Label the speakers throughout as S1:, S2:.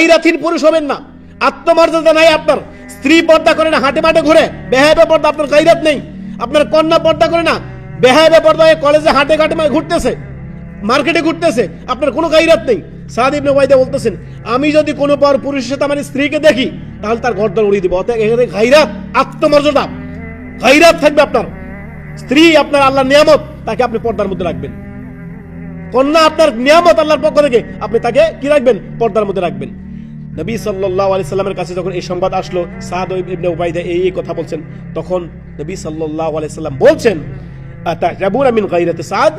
S1: গাইরাথিন পুরুষ হবেন না। আত্মমর্যাদা নাই আপনার। স্ত্রী পর্দা করে না, হাটে মাঠে ঘুরে। বেহাবে পর্দা, আপনার গাইরাত নেই। আপনার কন্যা পর্দা করে না বেহাবে পর্দা কলেজে হাটে ঘাটে ঘুরতেছে, মার্কেটে ঘুরতেছে, আপনার কোনো গাইরাত নেই। সাদ ইবনে ওয়াইদা বলতেছেন, আমি যদি কোনো পর পুরুষের সাথে আমার স্ত্রীকে দেখি, তাহলে তার গর্দন উড়িয়ে দিব। অতএব এখানে গাইরাত, আত্মমর্যাদা। গাইরাত থাকবে আপনার। স্ত্রী আপনার আল্লাহর নিয়ামত, তাকে আপনি পর্দার মধ্যে রাখবেন। কন্যা আপনার নিয়ামত আল্লাহর পক্ষ থেকে, আপনি তাকে কি রাখবেন? পর্দার মধ্যে রাখবেন। নবী সাল্লাল্লাহু আলাইহি সাল্লামের কাছে যখন এই সংবাদ আসলো, সাদ ইবনে উবাইদা এই এই কথা বলছেন। তখন নবী সাল্লাল্লাহু আলাইহি সাল্লাম বলছেন, আতাজাবুনা মিন গায়রাতি সাদ?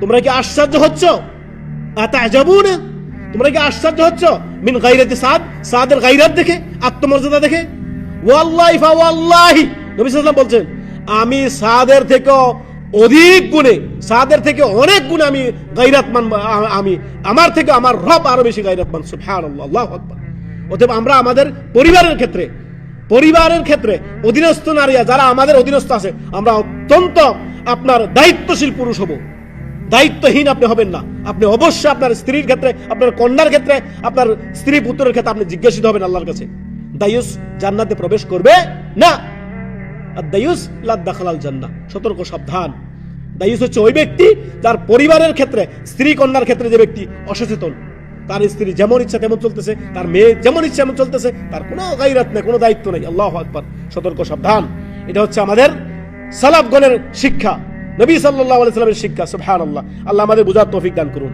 S1: তোমরা কি আশ্চর্য হচ্ছ? আতাজাবুনা? তোমরা কি আশ্চর্য হচ্ছ? মিন গায়রাতি সাদ? সাদের গায়রাত দেখে, আত্মমর্যাদা দেখে? ওয়াল্লাহি ফা ওয়াল্লাহি নবী সাল্লাম বলছেন, আমি সাদের থেকেও অধিক গুণে, সাদের থেকে অনেক গুণে আমি গাইরাতমান আমি, আমার থেকে আমার রব আরও বেশি গাইরাতমান সুবহানাল্লাহ, আল্লাহু আকবার। অতএব আমরা আমাদের পরিবারের ক্ষেত্রে পরিবারের ক্ষেত্রে অধীনস্থ নারীরা যারা আমাদের অধীনস্থ আছে, আমরা অত্যন্ত আপনার দায়িত্বশীল পুরুষ হব। দায়িত্বহীন আপনি হবেন না। আপনি অবশ্যই আপনার স্ত্রীর ক্ষেত্রে, আপনার কন্যার ক্ষেত্রে, আপনার স্ত্রী পুত্রের ক্ষেত্রে আপনি জিজ্ঞাসিত হবেন আল্লাহর কাছে, দায়ুস জান্নাতে প্রবেশ করবে না? আর দায়ুস লাদ্দাখালাল জান্না সতর্ক, সাবধান। দায়ুস হচ্ছে ওই ব্যক্তি যার পরিবারের ক্ষেত্রে, স্ত্রী কন্যার ক্ষেত্রে যে ব্যক্তি অসচেতন। তার স্ত্রী যেমন ইচ্ছা তেমন চলতেছে, তার মেয়ে যেমন ইচ্ছা তেমন চলতেছে, তার কোনো গাইরাত নেই, কোনো দায়িত্ব নেই। আল্লাহ আকবর। সতর্ক, সাবধান। এটা হচ্ছে আমাদের সালাফগণের শিক্ষা, নবী সাল্লাহ আলাইসালামের শিক্ষা, সুবহানাল্লাহ। আল্লাহ আমাদের বুঝার তৌফিক দান করুন।